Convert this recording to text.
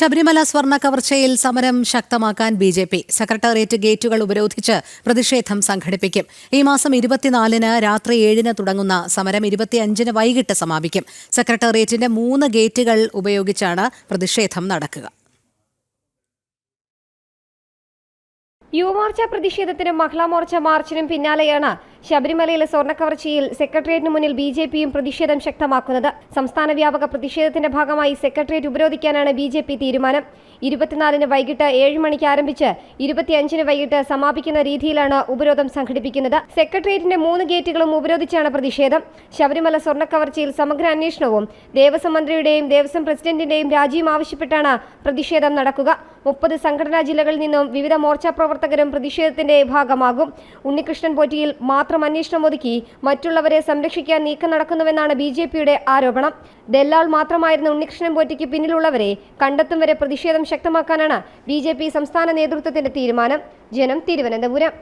ശബരിമല സ്വർണ കവർച്ചയിൽ സമരം ശക്തമാക്കാൻ ബി ജെ പി. സെക്രട്ടേറിയറ്റ് ഗേറ്റുകൾ ഉപരോധിച്ച് പ്രതിഷേധം സംഘടിപ്പിക്കും. ഈ മാസം ഇരുപത്തിനാലിന് രാത്രി ഏഴിന് തുടങ്ങുന്ന സമരം ഇരുപത്തിയഞ്ചിന് വൈകിട്ട് സമാപിക്കും. സെക്രട്ടേറിയറ്റിന്റെ മൂന്ന് ഗേറ്റുകൾ ഉപയോഗിച്ചാണ് പ്രതിഷേധം നടക്കുക. യുവമോർച്ച പ്രതിഷേധത്തിനും മഹിളാ മോർച്ച മാർച്ചിനും പിന്നാലെയാണ് ശബരിമലയിലെ സ്വർണക്കവർച്ചയിൽ സെക്രട്ടേറിയറ്റിന് മുന്നിൽ ബി ജെ പിയും പ്രതിഷേധം ശക്തമാക്കുന്നത്. സംസ്ഥാന വ്യാപക പ്രതിഷേധത്തിന്റെ ഭാഗമായി സെക്രട്ടേറിയറ്റ് ഉപരോധിക്കാനാണ് ബി ജെ പി തീരുമാനം. ഇരുപത്തിനാലിന് വൈകിട്ട് ഏഴ് മണിക്ക് ആരംഭിച്ച് ഇരുപത്തിയഞ്ചിന് വൈകിട്ട് സമാപിക്കുന്ന രീതിയിലാണ് ഉപരോധം സംഘടിപ്പിക്കുന്നത്. സെക്രട്ടേറിയറ്റിന്റെ മൂന്ന് ഗേറ്റുകളും ഉപരോധിച്ചാണ് പ്രതിഷേധം. ശബരിമല സ്വർണക്കവർച്ചയിൽ സമഗ്ര അന്വേഷണവും ദേവസ്വം മന്ത്രിയുടെയും ദേവസ്വം പ്രസിഡന്റിന്റെയും രാജിയും ആവശ്യപ്പെട്ടാണ് പ്രതിഷേധം നടക്കുക. മുപ്പത് സംഘടനാ ജില്ലകളിൽ നിന്നും വിവിധ മോർച്ചാ പ്രവർത്തകരും പ്രതിഷേധത്തിന്റെ ഭാഗമാകും. ഉണ്ണികൃഷ്ണൻ പോറ്റിയിൽ മാത്രം അന്വേഷണം ഒതുക്കി മറ്റുള്ളവരെ സംരക്ഷിക്കാൻ നീക്കം നടക്കുന്നുവെന്നാണ് ബി ജെ പിയുടെ ആരോപണം. ദല്ലാൾ മാത്രമായിരുന്ന ഉണ്ണികൃഷ്ണൻ പോറ്റിക്ക് പിന്നിലുള്ളവരെ കണ്ടെത്തും വരെ പ്രതിഷേധം ശക്തമാക്കാനാണ് ബി സംസ്ഥാന നേതൃത്വത്തിന്റെ തീരുമാനം. ജനം തിരുവനന്തപുരം.